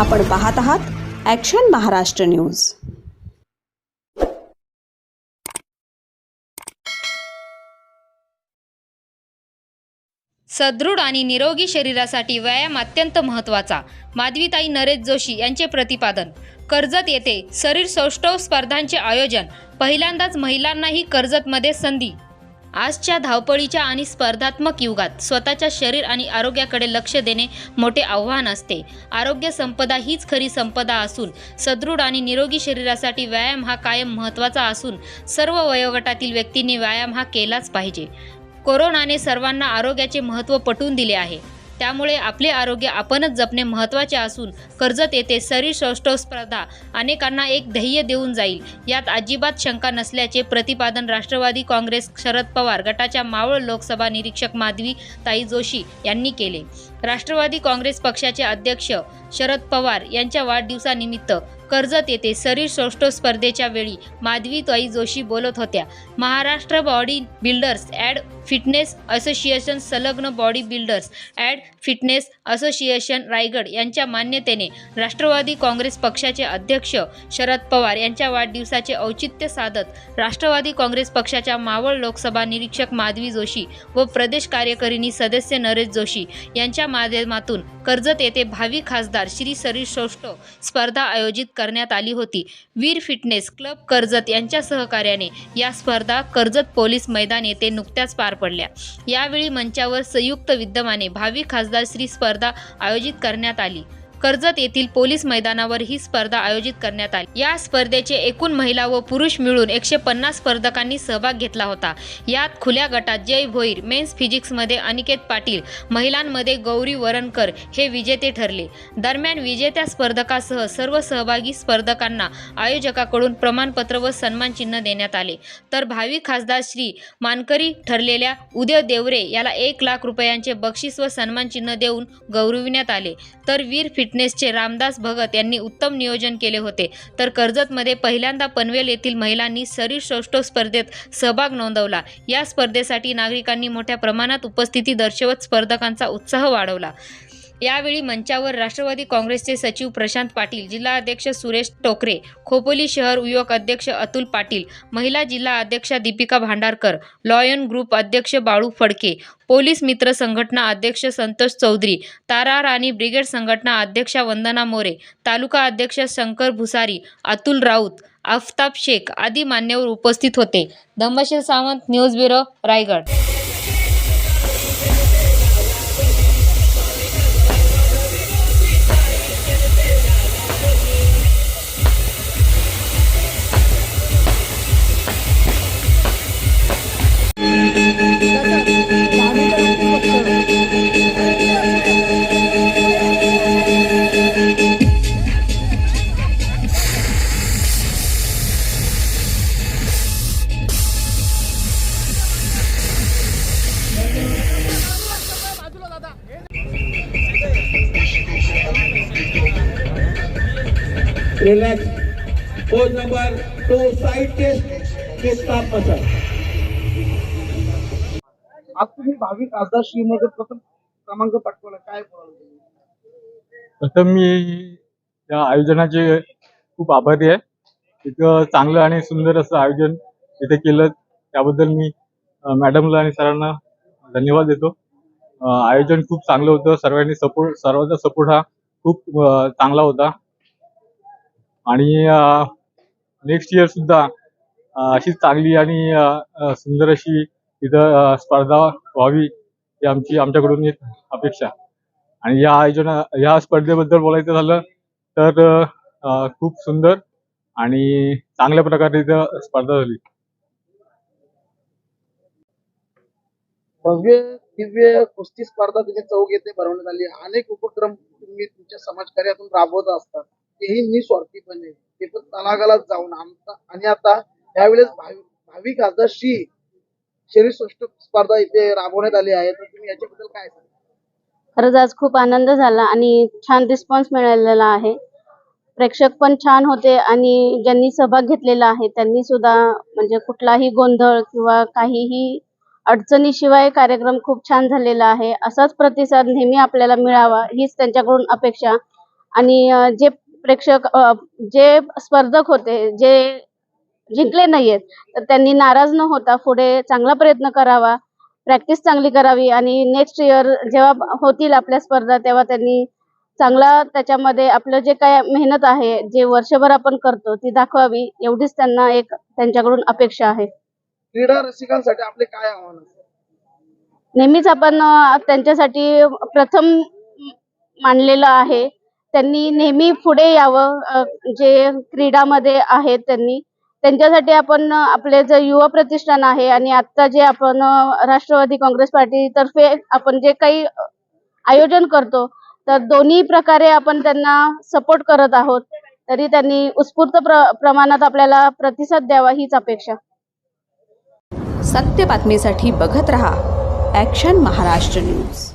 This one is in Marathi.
आपण पाहत आहात ॲक्शन महाराष्ट्र न्यूज सदृढ आणि निरोगी शरीरासाठी व्यायाम अत्यंत महत्त्वाचा माधवीताई नरेश जोशी यांचे प्रतिपादन. कर्जत येथे शरीर सौष्ठव स्पर्धांचे आयोजन. पहिल्यांदाच महिलांनाही कर्जतमध्ये संधी. आजच्या धावपळीच्या आणि स्पर्धात्मक युगात स्वतःच्या शरीर आणि आरोग्याकडे लक्ष देणे मोठे आव्हान असते. आरोग्य संपदा हीच खरी संपदा असून सदृढ आणि निरोगी शरीरासाठी व्यायाम हा कायम महत्त्वाचा असून सर्व वयोगटातील व्यक्तींनी व्यायाम हा केलाच पाहिजे. कोरोनाने सर्वांना आरोग्याचे महत्त्व पटवून दिले आहे. त्यामुळे आपले आरोग्य आपणच जपणे महत्त्वाचे असून कर्जत येथे शरीर सौष्ठव स्पर्धा अनेकांना एक ध्येय देऊन जाईल. यात अजिबात शंका नसल्याचे प्रतिपादन राष्ट्रवादी काँग्रेस शरद पवार गटाच्या मावळ लोकसभा निरीक्षक माधवी ताई जोशी यांनी केले. राष्ट्रवादी काँग्रेस पक्षाचे अध्यक्ष शरद पवार यांच्या वाढदिवसानिमित्त कर्जत येथे शरीर सौष्ठव स्पर्धेच्या वेळी माधवी ताई जोशी बोलत होत्या. Maharashtra body builders and fitness association संलग्न body builders and fitness association Raigad यांच्या मान्यतेने राष्ट्रवादी काँग्रेस पक्षाचे अध्यक्ष शरद पवार यांच्या वाढदिवसाचे औचित्य साधत राष्ट्रवादी काँग्रेस पक्षाच्या मावळ लोकसभा निरीक्षक माधवी जोशी व प्रदेश कार्यकारिणी सदस्य नरेश जोशी यांच्या माध्यमातून कर्जत येथे भावी खासदार श्री शरीर सौष्ठव स्पर्धा आयोजित करण्यात आली होती. वीर फिटनेस क्लब कर्जत यांच्या सहकार्याने या स्पर्धा कर्जत पोलीस मैदान येथे नुकत्याच पार पडल्या. यावेळी मंचावर संयुक्त विद्यमाने भावी खासदार श्री स्पर्धा आयोजित करण्यात आली. कर्जत येथील पोलीस मैदानावर ही स्पर्धा आयोजित करण्यात आली. या स्पर्धेचे एकूण महिला व पुरुष मिळून एकशे पन्नास स्पर्धकांनी सहभाग घेतला होता. यात खुल्या गटात जय भोईर मेन्स फिजिक्समध्ये अनिकेत पाटील महिलांमध्ये गौरी वरणकर हे विजेते ठरले. दरम्यान विजेत्या स्पर्धकासह सर्व सहभागी स्पर्धकांना आयोजकाकडून प्रमाणपत्र व सन्मान चिन्ह देण्यात आले. तर भावी खासदार श्री मानकरी ठरलेल्या उदय देवरे याला एक लाख रुपयांचे बक्षीस व सन्मान चिन्ह देऊन गौरविण्यात आले. तर वीर फिट फिटनेसचे रामदास भगत यांनी उत्तम नियोजन केले होते. तर कर्जतमध्ये पहिल्यांदा पनवेल येथील महिलांनी शरीर सौष्ठव स्पर्धेत सहभाग नोंदवला. या स्पर्धेसाठी नागरिकांनी मोठ्या प्रमाणात उपस्थिती दर्शवत स्पर्धकांचा उत्साह वाढवला. यावेळी मंचावर राष्ट्रवादी काँग्रेसचे सचिव प्रशांत पाटील जिल्हा अध्यक्ष सुरेश टोकरे खोपोली शहर युवक अध्यक्ष अतुल पाटील महिला जिल्हा अध्यक्षा दीपिका भांडारकर लॉयन ग्रुप अध्यक्ष बाळू फडके पोलीस मित्र संघटना अध्यक्ष संतोष चौधरी तारा राणी ब्रिगेड संघटना अध्यक्षा वंदना मोरे तालुका अध्यक्ष शंकर भुसारी अतुल राऊत आफताब शेख आदी मान्यवर उपस्थित होते. Dhammasheel Sawant news bureau Raigad. Relax pose number two side test के स्टॉप मसल आज तुम्ही भावी खासदार श्रीमध्ये प्रथम क्रमांक पटकवला. काय? प्रथम मी या आयोजनाचे खूप आभारी आहे. इतकं चांगलं आणि सुंदर असं आयोजन इथे केलं. त्याबद्दल मी मॅडमला आणि सरांना धन्यवाद देतो. आयोजन खूप चांगलं होतं. सर्वांनी सपोर्ट सर्वांचा सपोर्ट हा खूप चांगला होता. आणि नेक्स्ट इयर सुद्धा अशी चांगली आणि सुंदर अशी इथं स्पर्धा व्हावी ही आमची आमच्याकडून एक अपेक्षा. आणि या आयोजना या स्पर्धेबद्दल बोलायचं झालं तर खूप सुंदर आणि चांगल्या प्रकारे इथं स्पर्धा झाली. भव्य दिव्य कुस्ती स्पर्धा तुम्ही चौक येथे भरवण्यात आली. अनेक उपक्रम तुम्ही तुमच्या समाजकार्यातून राबवत असतात. तेही निस्वार्थीपणे ते पण तलागाला जाऊन आमचा आणि आता यावेळेस भाविक आदर्शी खासदार शरीर सृष्ट स्पर्धा इथे राबवण्यात आली आहे. तर तुम्ही याच्याबद्दल काय सांगा खरंच आज खूप आनंद झाला आणि छान रिस्पॉन्स मिळालेला आहे. प्रेक्षक पण छान होते आणि ज्यांनी सहभाग घेतलेला आहे त्यांनी सुद्धा म्हणजे कुठलाही गोंधळ किंवा काहीही अडचणीशिवाय कार्यक्रम खूप छान झालेला आहे. असाच प्रतिसाद नेहमी आपल्याला मिळावा हीच त्यांच्याकडून अपेक्षा. आणि जे प्रेक्षक जे स्पर्धक होते जे जिंकले नाहीयेत तर त्यांनी नाराज न होता पुढे चांगला प्रयत्न करावा प्रॅक्टिस चांगली करावी आणि नेक्स्ट इयर जेव्हा होतील आपल्या स्पर्धा तेव्हा त्यांनी चांगला त्याच्यामध्ये आपलं जे काय मेहनत आहे जे वर्षभर आपण करतो ती दाखवावी एवढीच त्यांना एक त्यांच्याकडून अपेक्षा आहे. क्रीडा रसिकांसाठी आपले काय आव्हान नेहमीच आपण त्यांच्यासाठी प्रथम मानलेलं आहे त्यांनी नेहमी पुढे यावं जे क्रीडामध्ये आहेत त्यांनी. त्यांच्यासाठी आपण आपले जे युवा प्रतिष्ठान आहे आणि आत्ता जे आपण राष्ट्रवादी काँग्रेस पार्टीतर्फे आपण जे काही आयोजन करतो तर दोन्ही प्रकारे आपण त्यांना सपोर्ट करत आहोत. तरी त्यांनी उत्स्फूर्त प्र प्रमाणात आपल्याला प्रतिसाद द्यावा हीच अपेक्षा. सत्य बातमीसाठी बघत रहा ॲक्शन महाराष्ट्र न्यूज